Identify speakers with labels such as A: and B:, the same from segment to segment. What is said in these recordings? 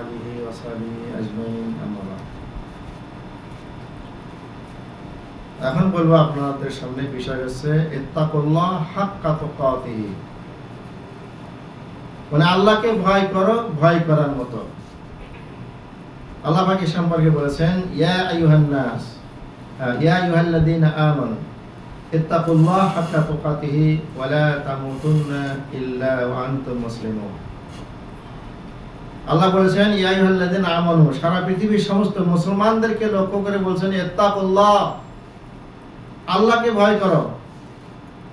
A: আলিহি ওয়াসাবি আজমাইন আমরা এখন বলব আপনাদের সামনে বিষয় হচ্ছে, ইত্তাকুল্লাহ হাক্কা তুকাতিহি। মানে আল্লাহকে ভয় করো, ভয় করার মতো। আল্লাহ পাকে সম্পর্কে বলেছেন, ইয়া আইয়ুহান নাস ইয়া আইয়ুহাল্লাযীনা আমানু, ইত্তাকুল্লাহ হাক্কা তুকাতিহি ওয়া লা তামুতুন্না ইল্লা ওয়া আনতুম মুসলিমুন। আল্লাহ বলেছেন, ইয়া আমানু সারা পৃথিবীর সমস্ত মুসলমানদেরকে লক্ষ্য করে বলছেন, ইত্তাকুল্লাহ আল্লাহকে ভয় করো।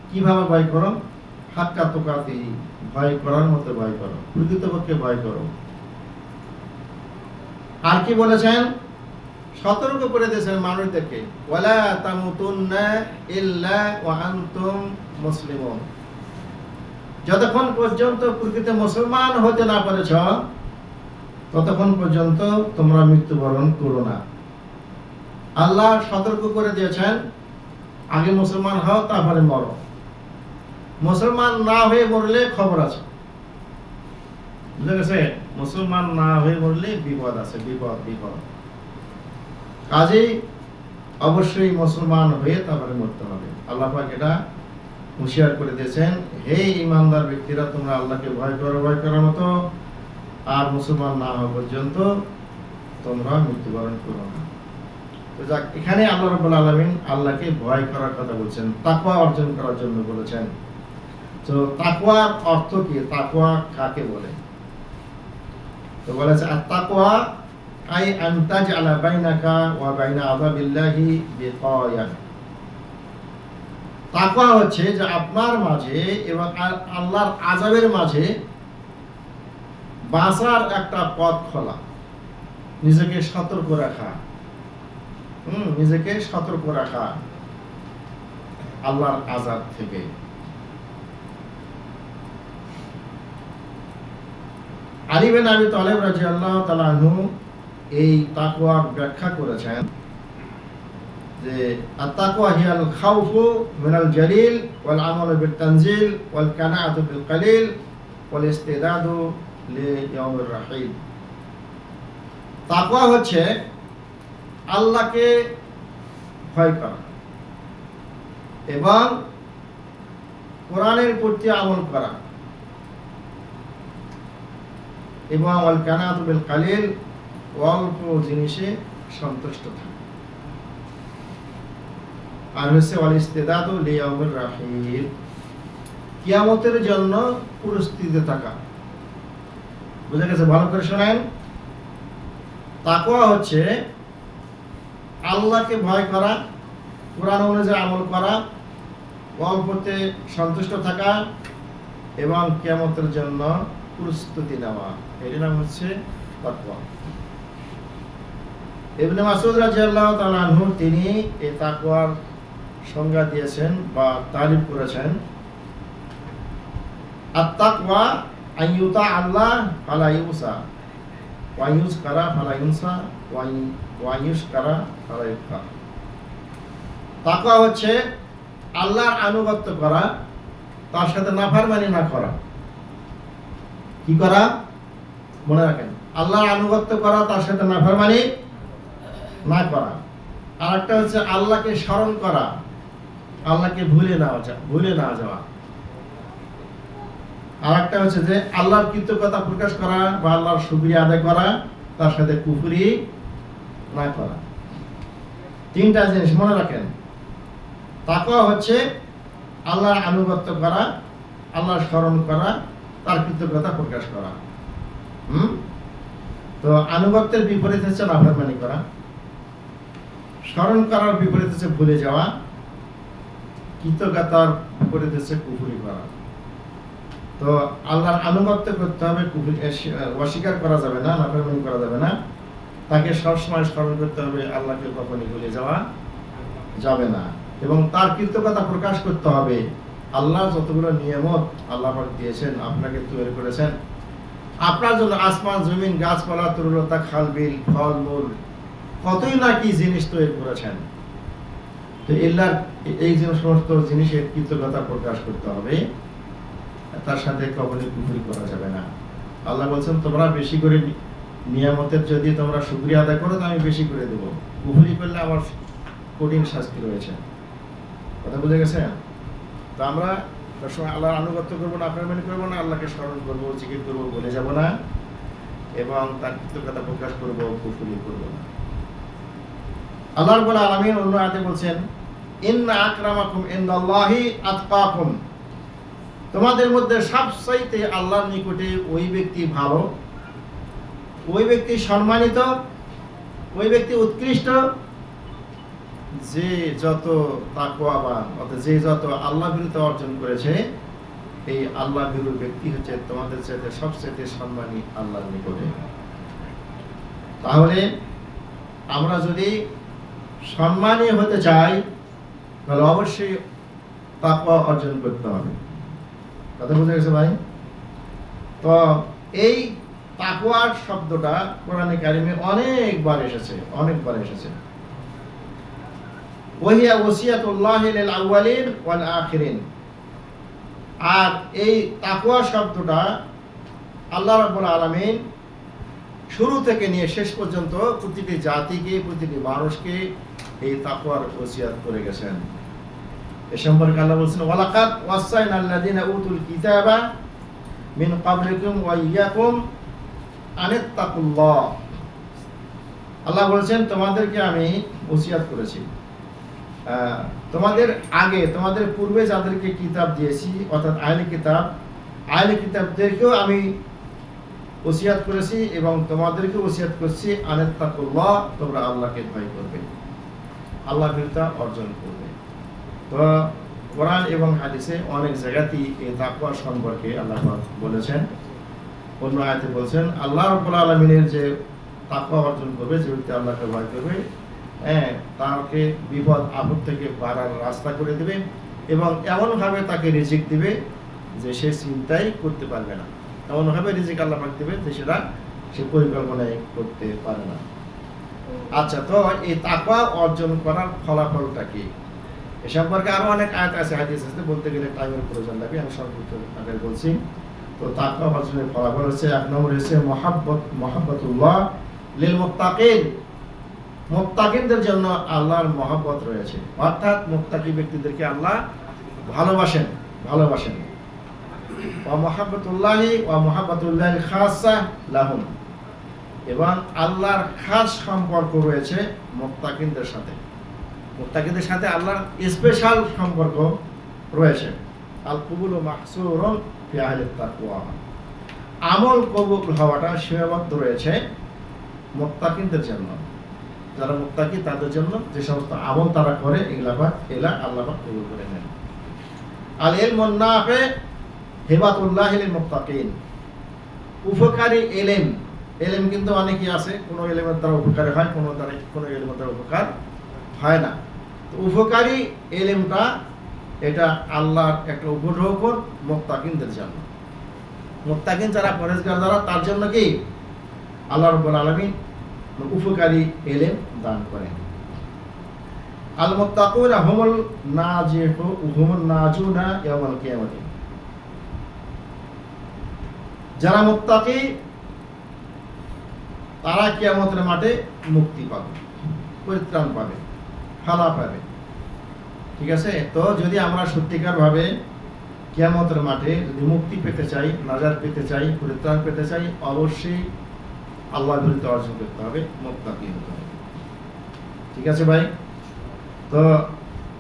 A: কীভাবে ভয় করো? হাক্কা তুকাতি, ভয় করার মতো ভয় করো, প্রকৃতপক্ষে ভয় করো। আর কি বলেছেন? সতর্ক করে দিয়েছেন মানুষদেরকে। ওয়ালা তামুতুন্না ইল্লা ওয়া আনতুম মুসলিমুন যতক্ষণ পর্যন্ত প্রকৃত মুসলমান হতে না পেরেছ ততক্ষণ পর্যন্ত তোমরা মৃত্যুবরণ করো না। আল্লাহ সতর্ক করে দিয়েছেন, আগে মুসলমান হও, তারপরে মরো। মুসলমান না হয়ে মরলে খবর আছে। বুঝে গেছে? মুসলমান না হয়ে মরলে বিপদ আছে, বিপদ বিপদ। কাজেই অবশ্যই মুসলমান হয়ে তারপরে মরতে হবে। আল্লাহ পাক এটা হুঁশিয়ার করে দিয়েছেন, হে ইমানদার ব্যক্তিরা, তোমরা আল্লাহকে ভয় করো, ভয় করার মতো আর মুসলমান না হওয়া পর্যন্ত তোমরা মৃত্যুবরণ করো না। যাক, এখানে আল্লাহ রাব্বুল আলামিন আল্লাহকে ভয় করার কথা বলছেন, তাকওয়া অর্জন করার জন্য বলেছেন। তো তাকওয়ার অর্থ কি? তাকওয়া কাকে বলে? তো বলেছে আর তাকওয়া আই আনতাজ আলা বাইনাকা ওয়া বাইনা আযাবিল্লাহি বিকায়া। তাকওয়া হচ্ছে যে আপনার মাঝে এবং আল্লাহর আযাবের মাঝে বাঁচার একটা পথ খোলা। নিজেকে সতর্ক রাখা। হুম, নিজেকে সতর্ক রাখা আল্লাহর আজাদ থেকে। আলী বিন আবি তালেব রাদিয়াল্লাহু তাআলা আনহু এই তাকওয়ার ব্যাখ্যা করেছেন যে, আত-তাকওয়া হিয়াল খাউফু মিনাল জালিল ওয়াল আমালু বিত তানজিল ওয়াল কানাআতু বিল কালিল ওয়াল ইস্তিদাদু রাহিল। তাকওয়া হচ্ছে আল্লাহকে ভয় করা এবং কোরআনের প্রতি আমল করা। এবং আল কানাত বিল কালিল, অল্প জিনিসে সন্তুষ্ট থাকা। আর হচ্ছে অল ইস্তেদাদু লিয়াউমির রাহিল। কিয়ামতের জন্য প্রস্তুতি থাকা। বুঝা গেছে? ভালো করে শোনেন। তাকওয়া হচ্ছে আল্লাহকে ভয় করা, কোরআন অনুযায়ী আমল করা, অল্পতে সন্তুষ্ট থাকা এবং কেমতের জন্য প্রস্তুতি নেওয়া। এর নাম হচ্ছে তাকওয়া। ইবনে মাসুদ রাদিয়াল্লাহু তাআলা আনহু, তিনি এই তাকওয়ার সংজ্ঞা দিয়েছেন বা তারিফ করেছেন। আত-তাকওয়া আইয়ুতা আল্লাহ ফালা ইউসা ওয়া ইউজকারা ফালা ইউনসা ওয়া ই- ওয়া ইউশকারা ফালা ইউফকা তাকওয়া হচ্ছে আল্লাহর আনুগত্য করা, তার সাথে নাফরমানি না করা। কি করা? মনে রাখেন, আল্লাহর আনুগত্য করা, তার সাথে নাফরমানি না করা। আর একটা হচ্ছে আল্লাহকে স্মরণ করা, আল্লাহকে ভুলে না যাওয়া, ভুলে না যাওয়া। আর একটা হচ্ছে যে আল্লাহর কৃতজ্ঞতা প্রকাশ করা বা আল্লাহর শুকরিয়া আদায় করা, তার সাথে কুফরি না করা। তিনটা জিনিস মনে রাখেন। তাকওয়া হচ্ছে আল্লাহর আনুগত্য করা, আল্লাহর স্মরণ করা, তার কৃতজ্ঞতা প্রকাশ করা। হুম? তো আনুগত্যের বিপরীত হচ্ছে নাফরমানি করা। স্মরণ করার বিপরীত হচ্ছে ভুলে যাওয়া। কৃতজ্ঞতার বিপরীত হচ্ছে কুফুরি করা। তো আল্লাহর আনুগত্য করতে হবে অস্বীকার করা যাবে না, নাফরমানি করা যাবে না। তাকে সবসময় স্মরণ করতে হবে, আল্লাহকে কখনই ভুলে যাওয়া যাবে না। এবং তার কৃতজ্ঞতা প্রকাশ করতে হবে। আল্লাহ যতগুলো নিয়ামত আল্লাহ দিয়েছেন, আপনাকে তৈরি করেছেন। আপনার জন্য আসমান, জমিন, গাছপালা তরুলতা খাল, বিল, ফল, মূল, কতই না কি জিনিস তৈরি করেছেন। তো এল্লার এই যে সমস্ত জিনিসের কৃতজ্ঞতা প্রকাশ করতে হবে। তার সাথে কখনই কুফরি করা যাবে না। আল্লাহ বলছেন, তোমরা বেশি করে নিয়ামতের যদি তোমরা শুক্রিয়া আদায় করো, তো আমি বেশি করে দেবো। কুফুরি করলে আমার কঠিন শাস্তি রয়েছে। কথা বুঝে গেছে? তো আমরা সবসময় আল্লাহর আনুগত্য করব না আক্রমণ করব না, আল্লাহকে স্মরণ করব, জিকির করব, বলে যাব না এবং তার কৃতজ্ঞতা প্রকাশ করব, কুফুরি করব না। আল্লাহর বলে আলমিন অন্য আয়াতে বলছেন, ইন্না আকরামাকুম ইন্দাল্লাহি আতকাকুম। তোমাদের মধ্যে সবচাইতে আল্লাহর নিকটে ওই ব্যক্তি ভালো, ওই ব্যক্তি সম্মানিত, ওই ব্যক্তি উৎকৃষ্ট, যে যত তাকওয়াবান অর্থাৎ যে যত আল্লাহ বিরুদ্ধে অর্জন করেছে, এই আল্লাহ বিরু ব্যক্তি হচ্ছে তোমাদের চাইতে সবচেয়ে সম্মানী আল্লাহর নিকটে। তাহলে আমরা যদি সম্মানী হতে চাই, তাহলে অবশ্যই তাকওয়া অর্জন করতে হবে। কথা বুঝে গেছে ভাই? তো এই তাকওয়ার শব্দটা কোরআনে কারিমে অনেকবার এসেছে অনেকবার এসেছে। ওহিয়া ওসিয়াতুল্লাহ লিল আউয়ালিন ওয়াল আখিরিন। আর এই তাকওয়া শব্দটা আল্লাহ রাব্বুল আলামিন শুরু থেকে নিয়ে শেষ পর্যন্ত প্রতিটি জাতিকে, প্রতিটি মানুষকে এই তাকওয়ার ওসিয়াত করে গেছেন। এ সম্পর্কে আল্লাহ বলছেন, ওয়ালাকাদ ওয়াসাইনা আল্লাযিনা উতুল কিতাবা মিন আল্লাহ বলেছেন, তোমাদেরকে আমি ওসিয়াত করেছি। তোমাদের আগে, তোমাদের পূর্বে যাদেরকে কিতাব দিয়েছি, অর্থাৎ আইনি কিতাব আইনি কিতাবদেরকেও আমি ওসিয়াত করেছি এবং তোমাদেরকে ওসিয়াত করছি আনেত্তাকুল্লাহ, তোমরা আল্লাহকে ভয় করবে। আল্লাহ ভীরতা অর্জন করবে। তো কোরআন এবং হাদিসে অনেক জায়গাতেই এই তাকওয়া সম্পর্কে আল্লাহ বলেছেন। অন্য আয়াতে বলছেন, আল্লাহ রাব্বুল আলামিনের যে তাকওয়া অর্জন করবে, যে ব্যক্তি আল্লাহকে ভয় করবে হ্যাঁ তাকে বিপদ, আপদ থেকে বাড়ার রাস্তা করে দেবে এবং এমনভাবে তাকে রিজিক দিবে যে সে চিন্তাই করতে পারবে না। এমনভাবে রিজিক আল্লাহ পাক দেবে যে সেটা সে পরিকল্পনায় করতে পারে না। আচ্ছা তো এই তাকওয়া অর্জন করার ফলাফলটা কি? এ সম্পর্কে আরও অনেক আয়াত আছে, হাদিস আছে, বলতে গেলে টাইমের প্রয়োজন লাগে আমি সর্বোচ্চ আকারে বলছি। তো তাকওয়া অর্জনের ফলাফল হচ্ছে এক নম্বর হচ্ছে মহাব্বত মহাব্বতুল্লাহ লিল মুত্তাকিন। মুত্তাকিনদের জন্য আল্লাহর মহব্বত রয়েছে। অর্থাৎ মুত্তাকি ব্যক্তিদেরকে আল্লাহ ভালোবাসেন ভালোবাসেন। ওয়া মহাব্বতুল্লাহি ওয়া মহাব্বতুল্লাহ খাসা লাহুম। এবং আল্লাহর খাস সম্পর্ক রয়েছে মুত্তাকিনদের সাথে। মুত্তাকিদের সাথে আল্লাহর স্পেশাল সম্পর্ক রয়েছে। আল কবুল ও তাকওয়া। আমল কবুল হওয়াটা সীমাবদ্ধ রয়েছে মুত্তাকিনদের জন্য। যারা মুত্তাকি, তাদের জন্য যে সমস্ত আমল তারা করে, এগুলা বা এলা আল্লাহ কবুল করে নেন। আল ইলমুন নাফি হিবাতুল্লাহ লিল মুত্তাকিন। উপকারী এলেম। এলেম কিন্তু অনেকই আছে, কোনো এলেমের দ্বারা উপকার হয়, কোনো দ্বারা কোনো এলেমের দ্বারা উপকার হয় না। উপকারী এলেমটা এটা আল্লাহর একটা উপঢৌকন মোত্তাকিনদের জন্য। মোত্তাকিন যারা পরেজগার যারা তার জন্য কি? আল্লাহ রব্বুল আলামিন উপকারী এলেম দান করেন। আল মুত্তাকুনা হুমুল নাজিহু হুমুল নাজুনা ইয়াউমাল কিয়ামাতি। যারা মুত্তাকি, তারা কিয়ামতের মাঠে মুক্তি পাবে, পরিত্রাণ পাবে। ফালা পাবে। ঠিক আছে? তো যদি আমরা সত্যিকার ভাবে কিয়ামতের মাঠে যদি মুক্তি পেতে চাই নাজার পেতে চাই পরিত্রাণ পেতে চাই, অবশ্যই আল্লাহ বিরুদ্ধে অর্জন করতে হবে মুক্তাকি হতে হবে। ঠিক আছে ভাই? তো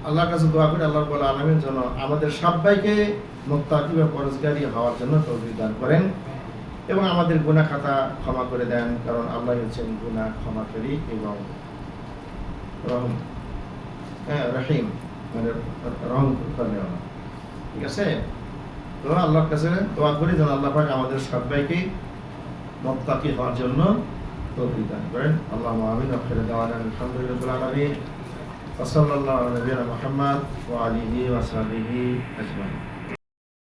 A: আল্লাহর কাছে দোয়া করি, আল্লাহ বলে আলমের জন্য আমাদের সবাইকে মুক্তাকি বা পরস্কারী হওয়ার জন্য তৌফিক দান করেন এবং আমাদের গুনাহ খাতা ক্ষমা করে দেন, কারণ আল্লাহ হচ্ছেন গুনাহ ক্ষমাকারী এবং রহম। হ্যাঁ রহিম মানে রহম করতে ঠিক আছে? তো আল্লাহর কাছে দোয়া করি যেন আল্লাহ পাক আমাদের সবাইকে মত্তাকি হওয়ার জন্য তৌফিক দান করেন। আল্লাহ আমিন আখির দাওয়ানা আলহামদুলিল্লাহ আলামিন। আল্লাহ আলা নবিয়িনা মুহাম্মদ ওয়া আলিহি ওয়া সাহবিহি আজমাইন।